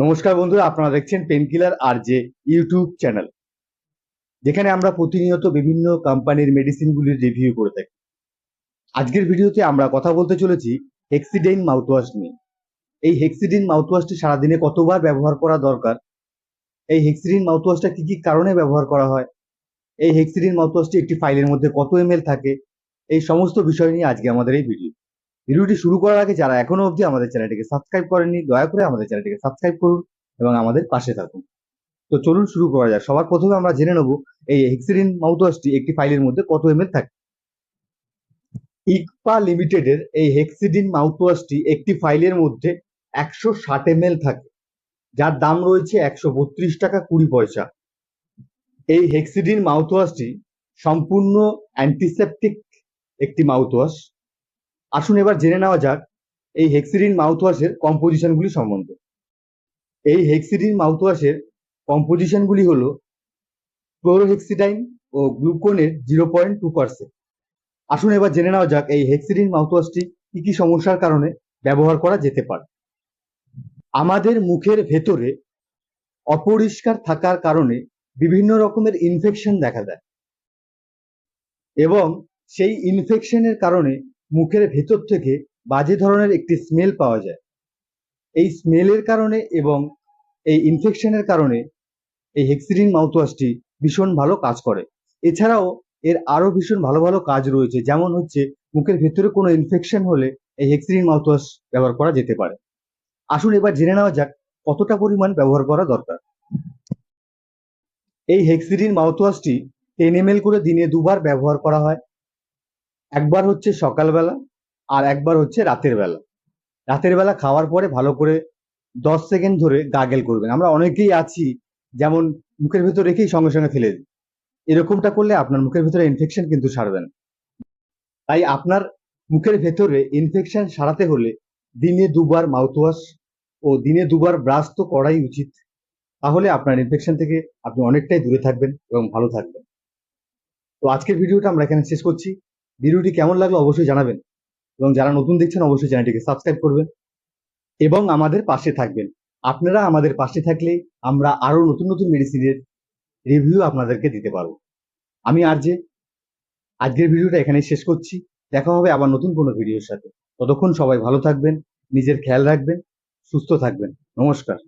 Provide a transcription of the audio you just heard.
নমস্কার বন্ধুরা, আপনারা দেখছেন পেনকিলার আর যে ইউটিউব চ্যানেল যেখানে আমরা প্রতিনিয়ত বিভিন্ন কোম্পানির মেডিসিনগুলির রিভিউ করে থাকি। আজকের ভিডিওতে আমরা কথা বলতে চলেছি হেক্সিডেইন মাউথওয়াশ নিয়ে। এই হেক্সিডিন মাউথওয়াশটি সারাদিনে কতবার ব্যবহার করা দরকার? এই হেক্সিডিন মাউথওয়াশটা কি কি কারণে ব্যবহার করা হয়? এই হেক্সিডিন মাউথওয়াশটি একটি ফাইলের মধ্যে কত এম থাকে? এই সমস্ত বিষয় নিয়ে আজকে আমাদের এই ভিডিও ভিডিওটি শুরু করার আগে যারা এখনও অবধি আমাদের চ্যানেলটিকে সাবস্ক্রাইব করেননি, দয়া করে আমাদের চ্যানেলটিকে সাবস্ক্রাইব করুন এবং আমাদের পাশে থাকুন। তো চলুন শুরু করা যাক। সবার প্রথমে আমরা জেনে নেব এই হেক্সিডিন মাউথওয়াশটি একটি ফাইলের মধ্যে কত এম থাকে। ইকপা লিমিটেডের এই হেক্সিডিন মাউথওয়াশটি একটি ফাইলের মধ্যে একশো ষাট এম থাকে, যার দাম রয়েছে একশো বত্রিশ টাকা কুড়ি পয়সা। এই হেক্সিডিন মাউথওয়াশটি সম্পূর্ণ অ্যান্টিসেপটিক একটি মাউথওয়াশ আসুন এবার জেনে নেওয়া যাক এই হেক্সিডিন মাউথওয়াশের কম্পোজিশনগুলি সম্বন্ধে। এই হেক্সিডিন মাউথওয়াশের কম্পোজিশনগুলি হল ক্লোরোহেক্সিডাইন ও গ্লুকোনের জিরো পয়েন্ট টু পার্সেন্ট আসুন এবার জেনে নেওয়া যাক এই হেক্সিডিন মাউথওয়াশটি কি কি সমস্যার কারণে ব্যবহার করা যেতে পারে। আমাদের মুখের ভেতরে অপরিষ্কার থাকার কারণে বিভিন্ন রকমের ইনফেকশন দেখা দেয়। এবং সেই ইনফেকশনের কারণে মুখের ভেতর থেকে বাজে ধরনের একটি স্মেল পাওয়া যায়। এই স্মেলের কারণে এবং এই ইনফেকশনের কারণে এই হেক্সিডিন মাউথওয়াশটি ভীষণ ভালো কাজ করে। এছাড়াও এর আরও ভীষণ ভালো ভালো কাজ রয়েছে, যেমন হচ্ছে মুখের ভেতরে কোনো ইনফেকশন হলে এই হেক্সিডিন মাউথওয়াশ ব্যবহার করা যেতে পারে। আসুন এবার জেনে নেওয়া যাক কতটা পরিমাণ ব্যবহার করা দরকার। এই হেক্সিডিন মাউথওয়াশটি টেন এম করে দিনে দুবার ব্যবহার করা হয়। একবার হচ্ছে সকালবেলা আর একবার হচ্ছে রাতের বেলা। রাতের বেলা খাওয়ার পরে ভালো করে দশ সেকেন্ড ধরে গাগেল করবেন। আমরা অনেকেই আছি যেমন মুখের ভেতর রেখেই সঙ্গে সঙ্গে ফেলে দিই। এরকমটা করলে আপনার মুখের ভেতরে ইনফেকশন কিন্তু সারবে না। তাই আপনার মুখের ভেতরে ইনফেকশন সারাতে হলে দিনে দুবার মাউথওয়াশ ও দিনে দুবার ব্রাশ তো করাই উচিত। তাহলে আপনার ইনফেকশন থেকে আপনি অনেকটাই দূরে থাকবেন এবং ভালো থাকবেন। তো আজকের ভিডিওটা আমরা এখানে শেষ করছি। ভিডিওটি কেমন লাগল অবশ্যই জানাবেন। এবং যারা নতুন দেখছেন, অবশ্যই চ্যানেলটিকে সাবস্ক্রাইব করবেন এবং আমাদের পাশে থাকবেন। আপনারা আমাদের পাশে থাকলে আমরা আরও নতুন নতুন মেডিসিনের রিভিউ আপনাদেরকে দিতে পারব। আমি আর যে আজকের ভিডিওটা এখানেই শেষ করছি। দেখা হবে আবার নতুন কোনো ভিডিওর সাথে। ততক্ষণ সবাই ভালো থাকবেন, নিজের খেয়াল রাখবেন, সুস্থ থাকবেন। নমস্কার।